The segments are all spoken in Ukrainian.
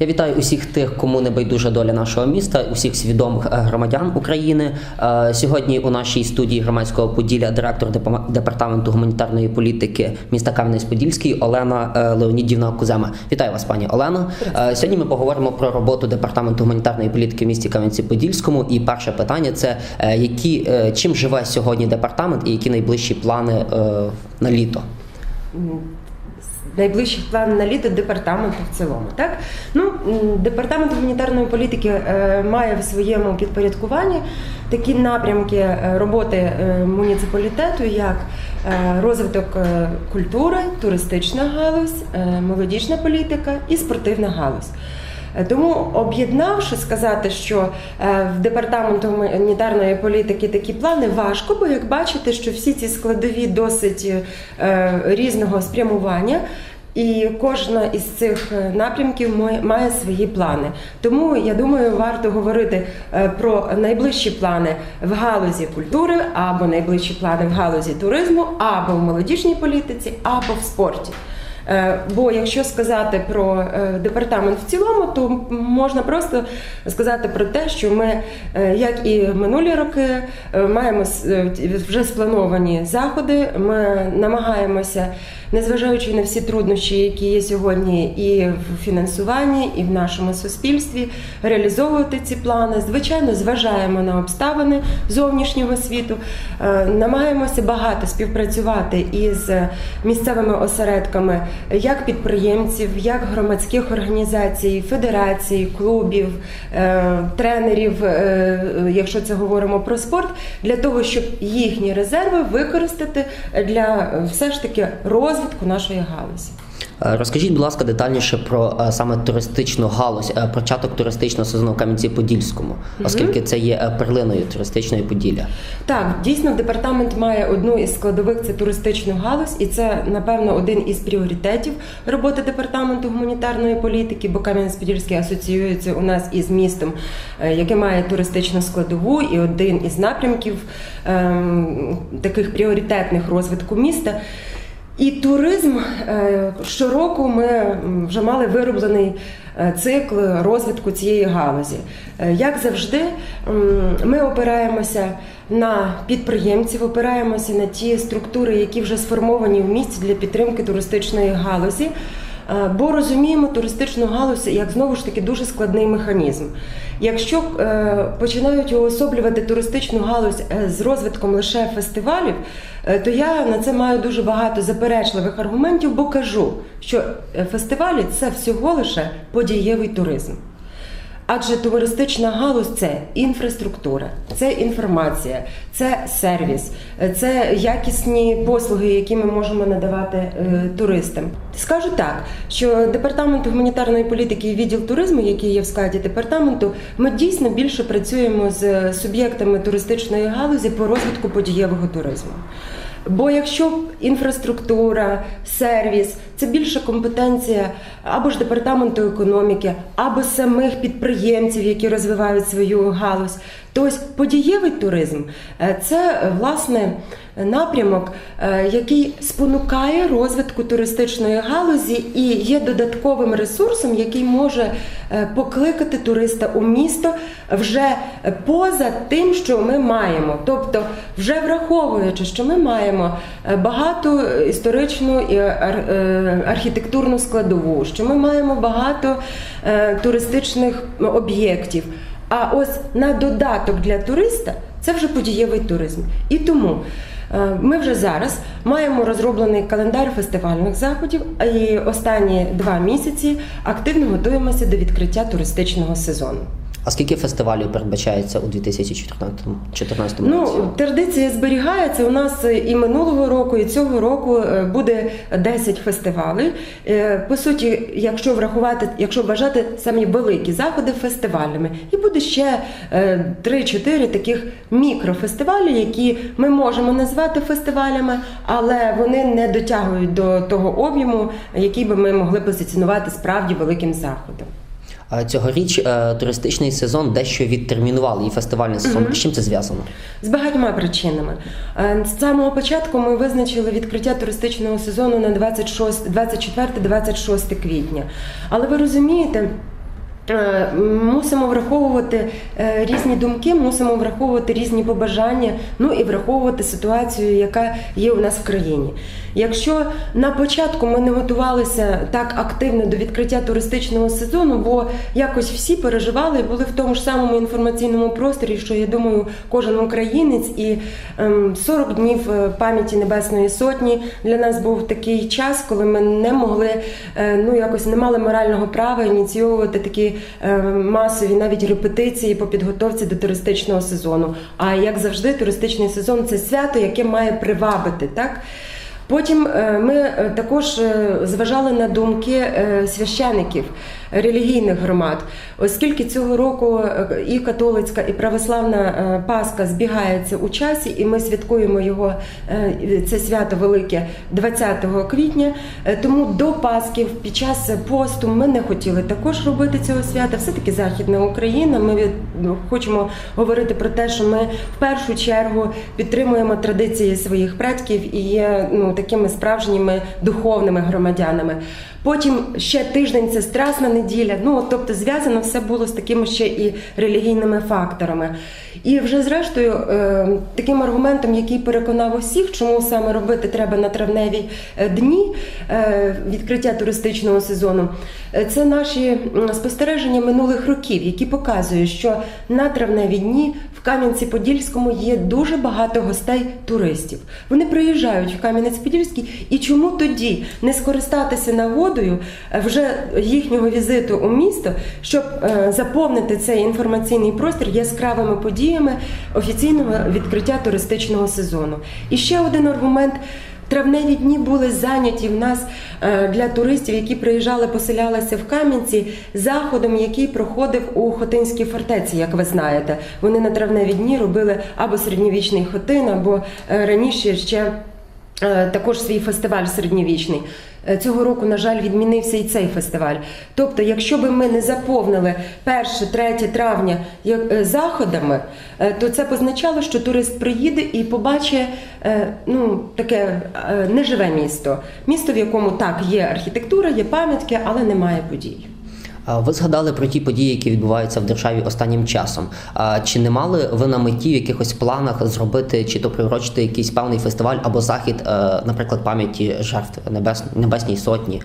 Я вітаю усіх тих, кому не байдужа доля нашого міста, усіх свідомих е, громадян України. Е, Сьогодні у нашій студії громадського поділля директор депа- департаменту гуманітарної політики міста Кам'янець-Подільський Олена е, Леонідівна Кузема. Вітаю вас, пані Олено. Сьогодні ми поговоримо про роботу департаменту гуманітарної політики в місті Кам'янці-Подільському. І перше питання це які чим живе сьогодні департамент і які найближчі плани на літо. Найближчих план на літо департаменту в цілому. Так ну департамент гуманітарної політики е, має в своєму підпорядкуванні такі напрямки е, роботи е, муніципалітету, як розвиток культури, туристична галузь, молодіжна політика і спортивна галузь. Тому об'єднавши сказати, що е, в департаменту гуманітарної політики такі плани важко, бо як бачите, що всі ці складові досить е, різного спрямування. І кожна із цих е, напрямків має- свої плани. Тому я думаю, варто говорити про найближчі плани в галузі культури, або найближчі плани в галузі туризму, або в молодіжній політиці, або в спорті. Е, Бо якщо сказати про е, департамент в цілому, то можна просто сказати про те, що ми, е, як і минулі роки, маємо вже сплановані заходи. Ми намагаємося, незважаючи на всі труднощі, які є сьогодні, і в фінансуванні, і в нашому суспільстві, реалізовувати ці плани. Звичайно, зважаємо на обставини зовнішнього світу, намагаємося багато співпрацювати із місцевими осередками як підприємців, як громадських організацій, федерацій, клубів, е, тренерів, е, якщо це говоримо про спорт, для того, щоб їхні резерви використати для все ж таки розвитку нашої галузі. Е, Розкажіть, будь ласка, детальніше про е, саме туристичну галузь, е, початок туристичного сезону в Кам'янці-Подільському, оскільки це є перлиною туристичної Поділля. Так, дійсно, департамент має одну із складових це туристичну галузь, і це напевно один із пріоритетів роботи департаменту гуманітарної політики, бо Кам'янець-Подільський асоціюється у нас із містом, яке має туристичну складову, і один із напрямків ем, таких пріоритетних розвитку міста. І туризм е, щороку ми вже мали вироблений е, цикл розвитку цієї галузі. Е, Як завжди, ми опираємося на підприємців, опираємося на ті структури, які вже сформовані в місті для підтримки туристичної галузі. Е, Бо розуміємо туристичну галузь як знову ж таки дуже складний механізм. Якщо е, починають уособлювати туристичну галузь е, з розвитком лише фестивалів, то я на це маю дуже багато заперечливих аргументів, бо кажу, що фестивалі це всього лише подієвий туризм. Адже туристична галузь це інфраструктура, це інформація, це сервіс, це якісні послуги, які ми можемо надавати е, туристам. Скажу так, що департамент гуманітарної політики і відділ туризму, який є в складі департаменту, ми дійсно більше працюємо з суб'єктами туристичної галузі по розвитку подієвого туризму. Бо якщо інфраструктура, сервіс це більше компетенція або ж департаменту економіки, або самих підприємців, які розвивають свою галузь, то ось подієвий туризм е, це власне напрямок, е, який спонукає розвитку туристичної галузі і є додатковим ресурсом, який може е, покликати туриста у місто вже поза тим, що ми маємо. Тобто, вже враховуючи, що ми маємо багату історичну і архітектурну складову, що ми маємо багато е, туристичних об'єктів. А ось на додаток для туриста це вже подієвий туризм. І тому е, ми вже зараз маємо розроблений календар фестивальних заходів, і останні два місяці активно готуємося до відкриття туристичного сезону. А скільки фестивалів передбачається у 2014 році? Ну, традиція зберігається. У нас і минулого року, і цього року е, буде 10 фестивалей. Е, По суті, якщо врахувати, якщо вважати самі великі заходи фестивалями, і буде ще е, 3-4 таких мікрофестивалі, які ми можемо назвати фестивалями, але вони не дотягують до того об'єму, який би ми могли позиціонувати справді великим заходом. А Цьогоріч е, туристичний сезон дещо відтермінували і фестивальний сезон. З чим це зв'язано? З багатьма причинами. Е, З самого початку ми визначили відкриття туристичного сезону на 24-26 квітня. Але ви розумієте, Е, Мусимо враховувати е, різні думки, мусимо враховувати різні побажання, ну і враховувати ситуацію, яка є у нас в країні. Якщо на початку ми не готувалися так активно до відкриття туристичного сезону, бо якось всі переживали були в тому ж самому інформаційному просторі, що я думаю, кожен українець, і ем, 40 днів е, пам'яті Небесної Сотні для нас був такий час, коли ми не могли, е, ну якось не мали морального права ініційовувати такі е, масові навіть репетиції по підготовці до туристичного сезону. А як завжди, туристичний сезон це свято, яке має привабити, так? Потім е, ми е, також е, зважали на думки священиків релігійних громад, оскільки цього року і католицька, і православна Пасха збігаються у часі, і ми святкуємо його це свято велике 20 квітня. Тому до Пасхи під час посту ми не хотіли також робити цього свята. Все таки Західна Україна. Ми ну, хочемо говорити про те, що ми в першу чергу підтримуємо традиції своїх предків і є ну такими справжніми духовними громадянами. Потім ще тиждень це страсна неділя. Ну тобто зв'язано все було з такими ще і релігійними факторами. І вже зрештою, е, таким аргументом, який переконав усіх, чому саме робити треба на травневі е, дні е, відкриття туристичного сезону, це наші спостереження минулих років, які показують, що на травневі дні в Кам'янці-Подільському є дуже багато гостей туристів. Вони приїжджають в Кам'янець-Подільський, і чому тоді не скористатися нагодою е, вже їхнього візиту у місто, щоб е, заповнити цей інформаційний простір яскравими подіями офіційного відкриття туристичного сезону. І ще один аргумент. Травневі дні були зайняті в нас е, для туристів, які приїжджали, поселялися в Кам'янці, заходом, який проходив у Хотинській фортеці, як ви знаєте. Вони на травневі дні робили або середньовічний хотин, або раніше ще також свій фестиваль середньовічний. Е, Цього року, на жаль, відмінився і цей фестиваль. Тобто, якщо би ми не заповнили 1-3 травня е, заходами, е, то це б означало, що турист приїде і побачить е, ну, таке е, неживе місто. Місто, в якому так є архітектура, є пам'ятки, але немає подій. Ви згадали про ті події, які відбуваються в державі останнім часом. Чи не мали ви на меті в якихось планах зробити чи то приурочити якийсь певний фестиваль або захід, е, наприклад, пам'яті жертв небес, Небесній Сотні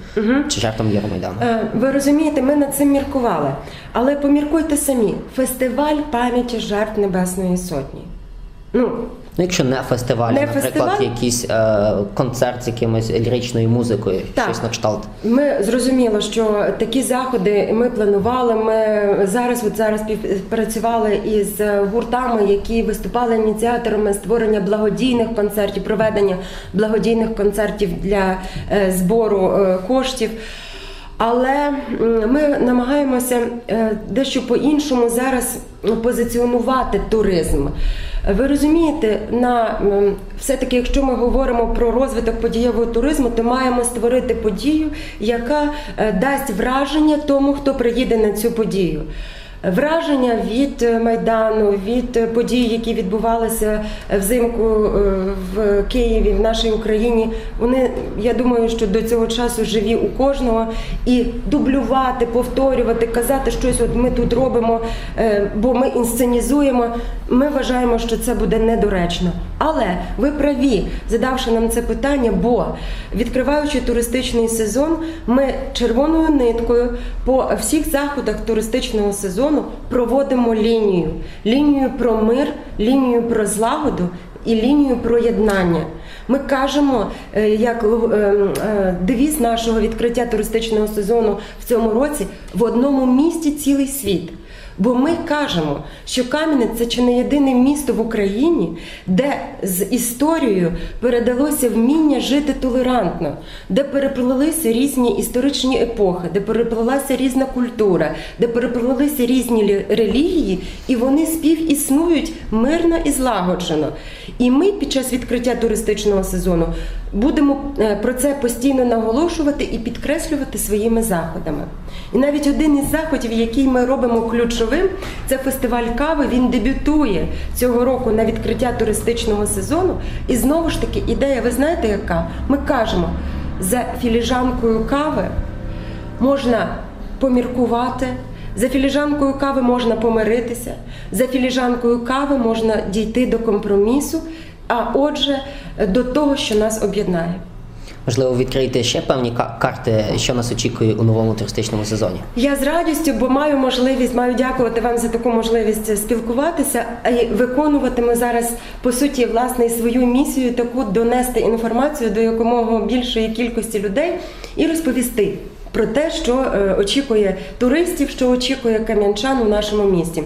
чи жертвам Євромайдану? Е, Ви розумієте, ми над цим міркували. Але поміркуйте самі: фестиваль пам'яті жертв Небесної Сотні. Ну, Ну, якщо не фестиваль, Не наприклад, фестиваль? якийсь е, концерт з якимось ліричною музикою, Так. щось на кшталт. Ми зрозуміло, що такі заходи ми планували. Ми зараз, от зараз співпрацювали із гуртами, які виступали ініціаторами створення благодійних концертів, проведення благодійних концертів для е, збору е, коштів. Але ми намагаємося е, дещо по-іншому зараз позиціонувати туризм. Ви розумієте, на все-таки, якщо ми говоримо про розвиток подієвого туризму, то маємо створити подію, яка е, дасть враження тому, хто приїде на цю подію. Враження від е, майдану, від е, подій, які відбувалися взимку е, в Києві, в нашій Україні, вони я думаю, що до цього часу живі у кожного. І дублювати, повторювати, казати щось, от ми тут робимо, бо ми інсценізуємо. Ми вважаємо, що це буде недоречно. Але ви праві, задавши нам це питання, бо відкриваючи туристичний сезон, ми червоною ниткою по всіх заходах туристичного сезону проводимо лінію: лінію про мир, лінію про злагоду і лінію про єднання. Ми кажемо, е, як е, е, девіз нашого відкриття туристичного сезону в цьому році в одному місті цілий світ. Бо ми кажемо, що Кам'янець це чи не єдине місто в Україні, де з історією передалося вміння жити толерантно, де переплилися різні історичні епохи, де переплилася різна культура, де переплилися різні релігії, і вони співіснують мирно і злагоджено. І ми під час відкриття туристичного сезону будемо е, про це постійно наголошувати і підкреслювати своїми заходами. І навіть один із заходів, який ми робимо ключовим, це фестиваль кави. Він дебютує цього року на відкриття туристичного сезону. І знову ж таки, ідея, ви знаєте, яка? Ми кажемо, за філіжанкою кави можна поміркувати, За філіжанкою кави можна помиритися, за філіжанкою кави можна дійти до компромісу, а отже, до того, що нас об'єднає. Можливо, відкрити ще певні карти, що нас очікує у новому туристичному сезоні. Я з радістю, бо маю можливість, маю дякувати вам за таку можливість спілкуватися і виконуватиму зараз по суті власне свою місію, таку донести інформацію до якомога більшої кількості людей і розповісти про те, що е, очікує туристів, що очікує кам'янчан у нашому місті.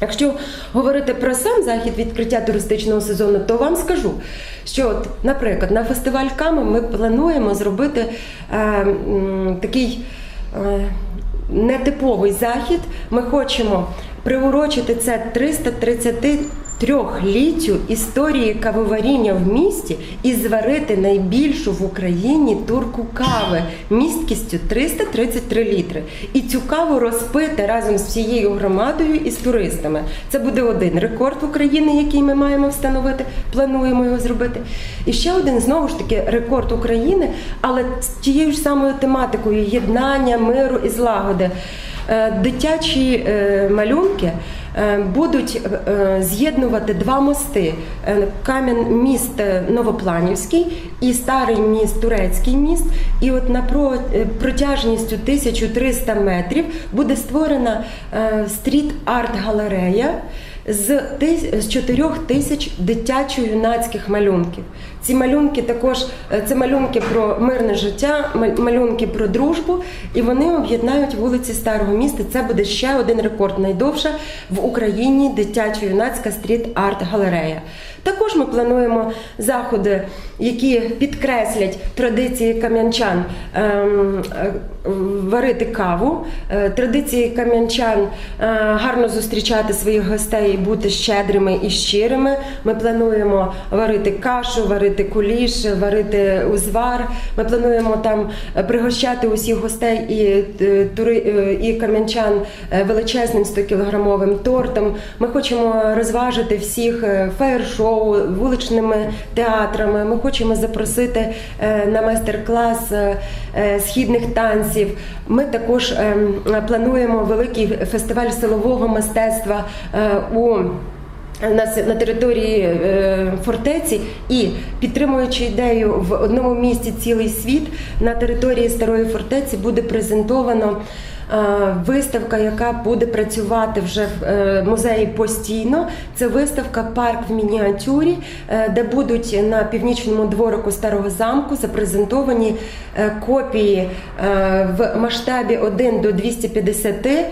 Якщо говорити про сам захід відкриття туристичного сезону, то вам скажу, що, от, наприклад, на фестиваль Кама ми плануємо зробити е, такий е, нетиповий захід. Ми хочемо приурочити це 333-літтю історії кавоваріння в місті і зварити найбільшу в Україні турку кави місткістю 333 літри. І цю каву розпити разом з всією громадою і з туристами. Це буде один рекорд України, який ми маємо встановити. Плануємо його зробити. І ще один знову ж таки рекорд України, але з тією ж самою тематикою єднання, миру і злагоди. Е, Дитячі е, малюнки будуть е, з'єднувати два мости: Е, кам'ян міст е, Новопланівський і старий міст Турецький міст. І от на про- е, протяжністю 1300 метрів буде створена е, стріт-арт-галерея з 4 тисяч дитячо-юнацьких малюнків. Ці малюнки також е, це малюнки про мирне життя, ма- малюнки про дружбу, і вони об'єднають вулиці старого міста. Це буде ще один рекорд найдовша в Україні дитячо-юнацька стріт-арт-галерея. Також ми плануємо заходи, які підкреслять традиції кам'янчан ем, е, варити каву, е, традиції кам'янчан е, гарно зустрічати своїх гостей, бути щедрими і щирими. Ми плануємо варити кашу, варити куліш, варити узвар. Ми плануємо там е, пригощати усіх гостей і, тури- і кам'янчан величезним 100-кілограмовим тортом. Ми хочемо розважити всіх фаєр-шоу, вуличними театрами. Ми хочемо запросити на майстер-клас східних танців. Ми також ем, плануємо великий фестиваль силового мистецтва е, у на, с- на території е, фортеці і підтримуючи ідею в одному місті цілий світ на території старої фортеці буде презентовано. е, Виставка, яка буде працювати вже в е, музеї постійно, це виставка Парк в мініатюрі, е, де будуть на північному дворику старого замку запрезентовані е, копії е, в масштабі 1 до 250 е,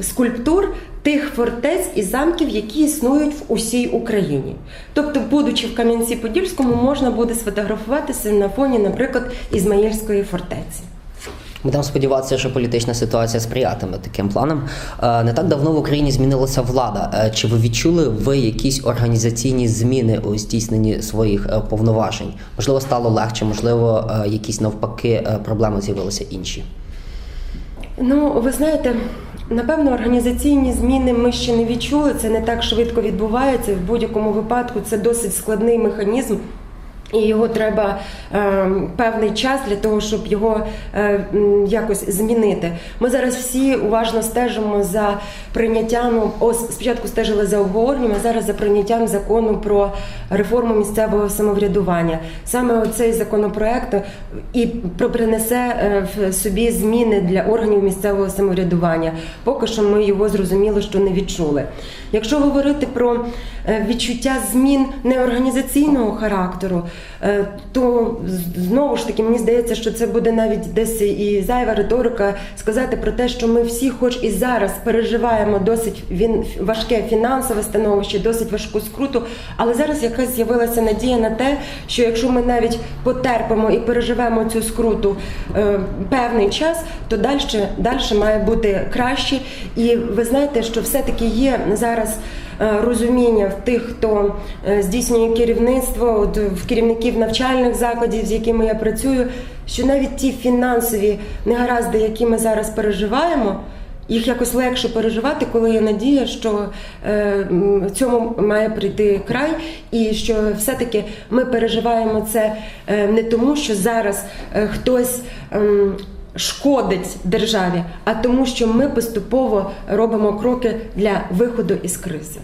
скульптур тих фортець і замків, які існують в усій Україні. Тобто, будучи в Кам'янці-Подільському, можна буде сфотографуватися на фоні, наприклад, Ізмаїльської фортеці. Будемо сподіватися, що політична ситуація сприятиме таким планам. Е, Не так давно в Україні змінилася влада. Е, Чи ви відчули ви якісь організаційні зміни у здійсненні своїх е, повноважень? Можливо, стало легше, можливо, якісь навпаки проблеми з'явилися інші. Ну, ви знаєте, напевно, організаційні зміни ми ще не відчули. Це не так швидко відбувається. В будь-якому випадку це досить складний механізм. І його треба е, певний час для того, щоб його е, якось змінити. Ми зараз всі уважно стежимо за прийняттям. ну, Ось спочатку стежили за обговоренням, а зараз за прийняттям закону про реформу місцевого самоврядування. Саме цей законопроект і про- принесе е, в собі зміни для органів місцевого самоврядування. Поки що ми його зрозуміло, що не відчули. Якщо говорити про е, відчуття змін неорганізаційного характеру, е, то знову ж таки мені здається, що це буде навіть десь і зайва риторика сказати про те, що ми всі, хоч і зараз переживаємо досить він важке фінансове становище, досить важку скруту, але зараз якась з'явилася надія на те, що якщо ми навіть потерпимо і переживемо цю скруту е, певний час, то далі, далі має бути краще. І ви знаєте, що все-таки є зараз е, розуміння в тих, хто е, здійснює керівництво, от в керівників навчальних закладів, з якими я працюю, що навіть ті фінансові негаразди, які ми зараз переживаємо. Їх якось легше переживати, коли є надія, що е, цьому має прийти край, і що все-таки ми переживаємо це е, не тому, що зараз е, хтось ем, шкодить державі, а тому, що ми поступово робимо кроки для виходу із кризи.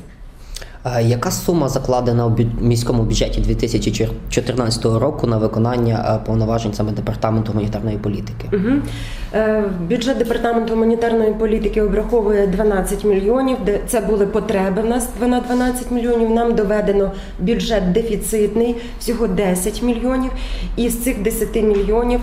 Е, Яка сума закладена у міському бюджеті 2014 року на виконання е, повноважень саме департаменту гуманітарної політики? Угу. Бюджет департаменту гуманітарної політики обраховує 12 мільйонів. Де це були потреби в нас на 12 мільйонів. Нам доведено бюджет дефіцитний, всього 10 мільйонів. І з цих 10 мільйонів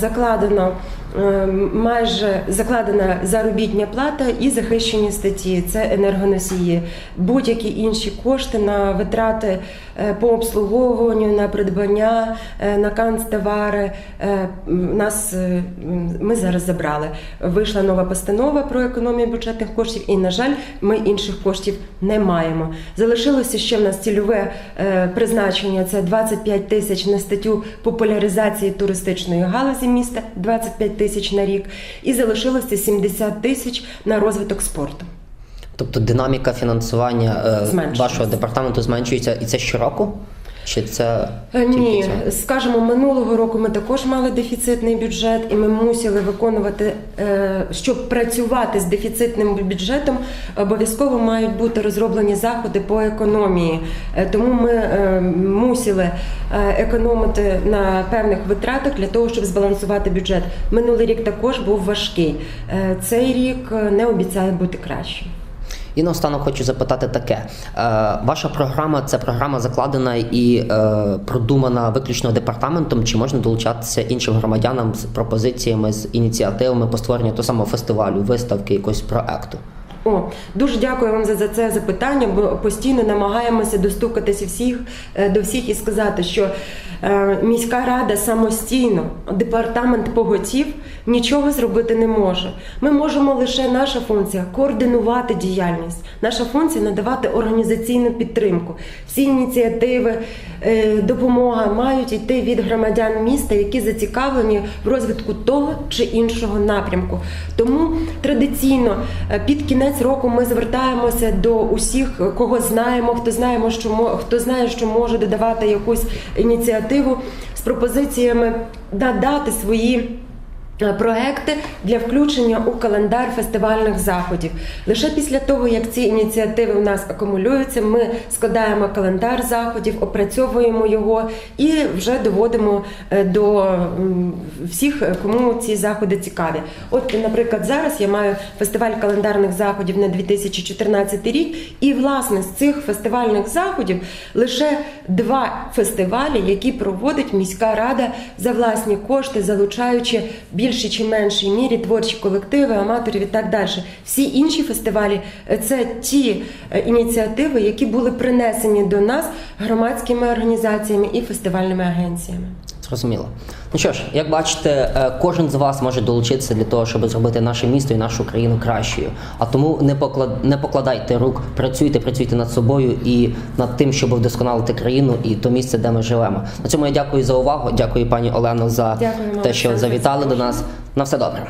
закладено. Е, Майже закладена заробітня плата і захищені статті це енергоносії, будь-які інші кошти на витрати е, по обслуговуванню, на придбання, е, на канцтовари. Нас ми зараз забрали. Вийшла нова постанова про економію бюджетних коштів, і на жаль, ми інших коштів не маємо. Залишилося ще в нас цільове призначення. Це 25 тисяч на статтю популяризації туристичної галузі міста, 25 тисяч на рік, і залишилося 70 тисяч на розвиток спорту. Тобто динаміка фінансування е, вашого департаменту зменшується і це щороку? Чи це Ні, цього? скажімо, минулого року ми також мали дефіцитний бюджет, і ми мусили виконувати, е, щоб працювати з дефіцитним бюджетом, обов'язково мають бути розроблені заходи по економії. Е, Тому ми е, мусили економити на певних витратах для того, щоб збалансувати бюджет. Минулий рік також був важкий. Цей рік не обіцяє бути кращим. І наостанок хочу запитати таке: е, ваша програма це програма закладена і е, продумана виключно департаментом, чи можна долучатися іншим громадянам з пропозиціями, з ініціативами по створенню того самого фестивалю, виставки, якогось проекту? О, дуже дякую вам за, це запитання, бо постійно намагаємося достукатися всіх е, до всіх і сказати, що міська рада самостійно, департамент поготів нічого зробити не може. Ми можемо лише наша функція координувати діяльність. Наша функція надавати організаційну підтримку. Всі ініціативи, е, допомога мають йти від громадян міста, які зацікавлені в розвитку того чи іншого напрямку. Тому традиційно е, під кінець року ми звертаємося до усіх, кого знаємо, хто знаємо, що хто знає, що може додавати якусь ініціативу з пропозиціями надати свої. Е, Проекти для включення у календар фестивальних заходів. Лише після того, як ці ініціативи у нас акумулюються, ми складаємо календар заходів, опрацьовуємо його і вже доводимо е, до всіх, е, кому ці заходи цікаві. От, наприклад, зараз я маю фестиваль календарних заходів на 2014 рік, і власне з цих фестивальних заходів лише два фестивалі, які проводить міська рада за власні кошти, залучаючи більшій чи меншій мірі творчі колективи, аматорів і так далі. Всі інші фестивалі е, це ті е, ініціативи, які були принесені до нас громадськими організаціями і фестивальними агенціями. Зрозуміло. Ну що ж, як бачите, е, кожен з вас може долучитися для того, щоб зробити наше місто і нашу країну кращою. А тому не поклад... не покладайте рук, працюйте, працюйте над собою і над тим, щоб вдосконалити країну і то місце, де ми живемо. На цьому я дякую за увагу. Дякую, пані Олено, за Дякую те, що завітали до нас. На все добре.